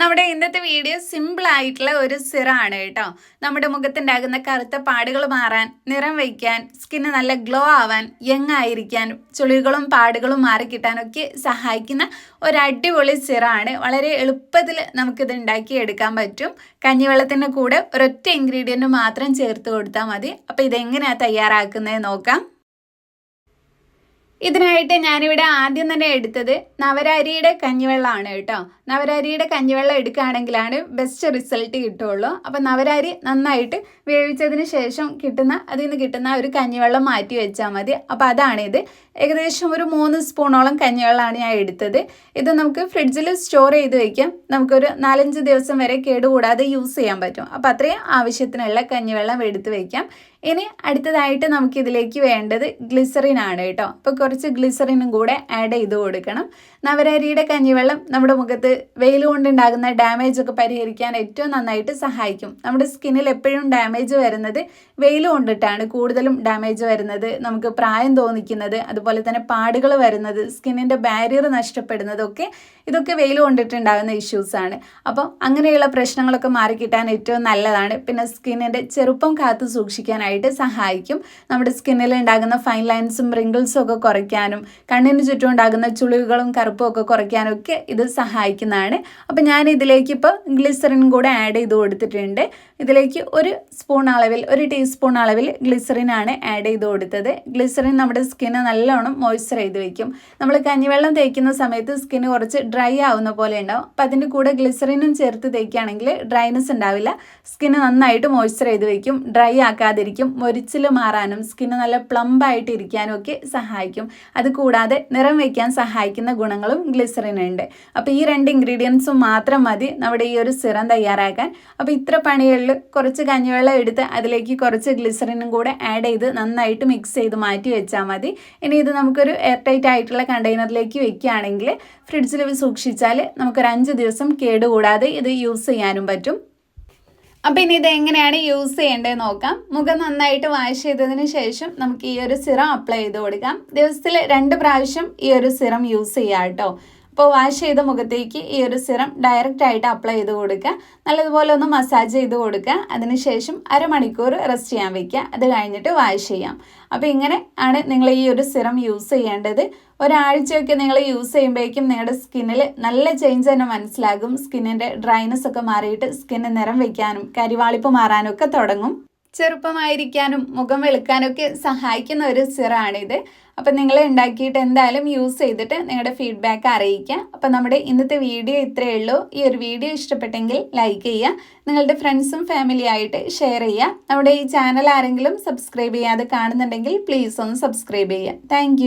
നമ്മുടെ ഇന്നത്തെ video simple ആയിട്ടുള്ള ഒരു സിറാണ് കേട്ടോ. നമ്മുടെ മുഖത്തുണ്ടാകുന്ന കറുത്ത പാടുകൾ മാറാൻ നിറം വയ്ക്കാൻ സ്കിന്ന് നല്ല ഗ്ലോ ആവാൻ യങ് ആയിരിക്കാൻ ചുളികളും പാടുകളും മാറിക്കിട്ടാനൊക്കെ സഹായിക്കുന്ന ഒരു അടിപൊളി സിറാണ്. വളരെ എളുപ്പത്തിൽ നമുക്കിത് ഉണ്ടാക്കിയെടുക്കാൻ പറ്റും. കഞ്ഞിവെള്ളത്തിന്റെ കൂടെ ഒരൊറ്റ ഇൻഗ്രീഡിയന്റ് മാത്രം ചേർത്ത് കൊടുത്താൽ മതി. അപ്പോൾ ഇതെങ്ങനെയാണ് തയ്യാറാക്കുന്നത് നോക്കാം. ഇതിനായിട്ട് ഞാനിവിടെ ആദ്യം തന്നെ എടുത്തത് നവരാരിയുടെ കഞ്ഞിവെള്ളമാണ് കേട്ടോ. നവരാരിയുടെ കഞ്ഞിവെള്ളം എടുക്കുകയാണെങ്കിലാണ് ബെസ്റ്റ് റിസൾട്ട് കിട്ടുള്ളൂ അപ്പം നവരാരി നന്നായിട്ട് വേവിച്ചതിന് ശേഷം കിട്ടുന്ന അതിൽ നിന്ന് കിട്ടുന്ന ഒരു കഞ്ഞിവെള്ളം മാറ്റി വെച്ചാൽ മതി. അപ്പോൾ അതാണിത്. ഏകദേശം ഒരു മൂന്ന് സ്പൂണോളം കഞ്ഞിവെള്ളമാണ് ഞാൻ എടുത്തത്. ഇത് നമുക്ക് ഫ്രിഡ്ജിൽ സ്റ്റോർ ചെയ്ത് വയ്ക്കാം നമുക്കൊരു നാലഞ്ച് ദിവസം വരെ കേടുകൂടാതെ യൂസ് ചെയ്യാൻ പറ്റും. അപ്പോൾ അത്രയും ആവശ്യത്തിനുള്ള കഞ്ഞിവെള്ളം എടുത്ത് വയ്ക്കാം ഇനി അടുത്തതായിട്ട് നമുക്കിതിലേക്ക് വേണ്ടത് ഗ്ലിസറിൻ ആണ് കേട്ടോ. അപ്പോൾ കുറച്ച് ഗ്ലിസറിനും കൂടെ ആഡ് ചെയ്ത് കൊടുക്കണം. നവരരിയുടെ കഞ്ഞിവെള്ളം നമ്മുടെ മുഖത്ത് വെയിൽ കൊണ്ടുണ്ടാകുന്ന ഡാമേജ് ഒക്കെ പരിഹരിക്കാൻ ഏറ്റവും നന്നായിട്ട് സഹായിക്കും. നമ്മുടെ സ്കിന്നിൽ എപ്പോഴും ഡാമേജ് വരുന്നത് വെയിൽ കൊണ്ടിട്ടാണ് കൂടുതലും ഡാമേജ് വരുന്നത്. നമുക്ക് പ്രായം തോന്നിക്കുന്നത്. അതുപോലെ തന്നെ പാടുകൾ വരുന്നത് സ്കിന്നിന്റെ ബാരിയർ നഷ്ടപ്പെടുന്നതൊക്കെ ഇതൊക്കെ വെയിൽ കൊണ്ടിട്ടുണ്ടാകുന്ന ഇഷ്യൂസാണ് അപ്പോൾ അങ്ങനെയുള്ള പ്രശ്നങ്ങളൊക്കെ മാറിക്കിട്ടാൻ ഏറ്റവും നല്ലതാണ്. പിന്നെ സ്കിന്നിന്റെ ചെറുപ്പം കാത്തു സൂക്ഷിക്കാനായിട്ട് സഹായിക്കും. നമ്മുടെ സ്കിന്നിൽ ഉണ്ടാകുന്ന ഫൈൻ ലൈൻസും റിങ്കിൾസും ഒക്കെ കുറയ്ക്കാനും കണ്ണിന് ചുറ്റും ഉണ്ടാകുന്ന ചുളിവുകളും കറുപ്പും ഒക്കെ കുറയ്ക്കാനും ഒക്കെ ഇത് സഹായിക്കുന്നതാണ്. അപ്പോൾ ഞാൻ ഇതിലേക്ക് ഇപ്പോൾ ഗ്ലിസറിൻ കൂടെ ആഡ് ചെയ്ത് കൊടുത്തിട്ടുണ്ട്. ഇതിലേക്ക് ഒരു സ്പൂൺ അളവിൽ ഒരു ടീസ്പൂൺ അളവിൽ ഗ്ലിസറിൻ ആണ് ആഡ് ചെയ്ത് കൊടുത്തത്. ഗ്ലിസറിൻ നമ്മുടെ സ്കിന്ന് നല്ലോണം മോയ്സ്ചർ ചെയ്ത് വെക്കും. നമ്മൾ കഞ്ഞിവെള്ളം തേക്കുന്ന സമയത്ത് സ്കിന്ന് കുറച്ച് ഡ്രൈ ആവുന്ന പോലെ ഉണ്ടാവും. അപ്പോൾ അതിന്റെ കൂടെ ഗ്ലിസറിനും ചേർത്ത് തേക്കുകയാണെങ്കിൽ ഡ്രൈനെസ് ഉണ്ടാവില്ല. സ്കിന്ന് നന്നായിട്ട് മോയ്സ്ചർ ചെയ്ത് വെക്കും. ഡ്രൈ ആക്കാതിരിക്കും. മൊരിച്ചിൽ മാറാനും സ്കിന്ന് നല്ല പ്ലംബ് ആയിട്ട് ഇരിക്കാനും ഒക്കെ സഹായിക്കും. അത് കൂടാതെ നിറം വയ്ക്കാൻ സഹായിക്കുന്ന ഗുണങ്ങളും ഗ്ലിസറിനുണ്ട് അപ്പോൾ ഈ രണ്ട് ഇൻഗ്രീഡിയൻസും മാത്രം മതി നമ്മുടെ ഈ ഒരു സിറം തയ്യാറാക്കാൻ. അപ്പോൾ ഇത്ര പണികളിൽ കുറച്ച് കഞ്ഞിവെള്ളം എടുത്ത് അതിലേക്ക് കുറച്ച് ഗ്ലിസറിനും കൂടെ ആഡ് ചെയ്ത് നന്നായിട്ട് മിക്സ് ചെയ്ത് മാറ്റി വെച്ചാൽ മതി. ഇനി ഇത് നമുക്കൊരു എയർ ടൈറ്റ് ആയിട്ടുള്ള കണ്ടെയ്നറിലേക്ക് വെക്കുകയാണെങ്കിൽ ഫ്രിഡ്ജിൽ സൂക്ഷിച്ചാൽ നമുക്കൊരു അഞ്ച് ദിവസം കേടുകൂടാതെ ഇത് യൂസ് ചെയ്യാനും പറ്റും. അപ്പം ഇനി ഇത് എങ്ങനെയാണ് യൂസ് ചെയ്യേണ്ടത് നോക്കാം. മുഖം നന്നായിട്ട് വാഷ് ചെയ്തതിന് ശേഷം നമുക്ക് ഈ ഒരു സിറം അപ്ലൈ ചെയ്ത് കൊടുക്കാം. ദിവസത്തിൽ രണ്ട് പ്രാവശ്യം ഈ ഒരു സിറം യൂസ് ചെയ്യാം കേട്ടോ. അപ്പോൾ വാഷ് ചെയ്ത മുഖത്തേക്ക് ഈ ഒരു സിറം ഡയറക്റ്റ് ആയിട്ട് അപ്ലൈ ചെയ്ത് കൊടുക്കുക. നല്ലതുപോലെ ഒന്ന് മസാജ് ചെയ്ത് കൊടുക്കുക. അതിനുശേഷം അരമണിക്കൂർ റെസ്റ്റ് ചെയ്യാൻ വെക്കുക. അത് കഴിഞ്ഞിട്ട് വാഷ് ചെയ്യാം. അപ്പോൾ ഇങ്ങനെ ആണ് നിങ്ങൾ ഈ ഒരു സിറം യൂസ് ചെയ്യേണ്ടത്. ഒരാഴ്ചയൊക്കെ നിങ്ങൾ യൂസ് ചെയ്യുമ്പോഴേക്കും നിങ്ങളുടെ സ്കിന്നിൽ നല്ല ചേഞ്ച് തന്നെ മനസ്സിലാകും. സ്കിന്നിന്റെ ഡ്രൈനെസ് ഒക്കെ മാറിയിട്ട് സ്കിന്ന് നിറം വയ്ക്കാനും കരിവാളിപ്പ് മാറാനും ഒക്കെ തുടങ്ങും. ചെറുപ്പമായിരിക്കാനും മുഖം വെളുക്കാനൊക്കെ സഹായിക്കുന്ന ഒരു സിറാണിത്. അപ്പം നിങ്ങൾ ഉണ്ടാക്കിയിട്ട് എന്തായാലും യൂസ് ചെയ്തിട്ട് നിങ്ങളുടെ ഫീഡ്ബാക്ക് അറിയിക്കുക അപ്പം നമ്മുടെ ഇന്നത്തെ വീഡിയോ ഇത്രയേ ഉള്ളൂ. ഈ ഒരു വീഡിയോ ഇഷ്ടപ്പെട്ടെങ്കിൽ ലൈക്ക് ചെയ്യുക. നിങ്ങളുടെ ഫ്രണ്ട്സും ഫാമിലി ആയിട്ട് ഷെയർ ചെയ്യുക. നമ്മുടെ ഈ ചാനൽ ആരെങ്കിലും സബ്സ്ക്രൈബ് ചെയ്യാതെ കാണുന്നുണ്ടെങ്കിൽ പ്ലീസ് ഒന്ന് സബ്സ്ക്രൈബ് ചെയ്യുക. താങ്ക്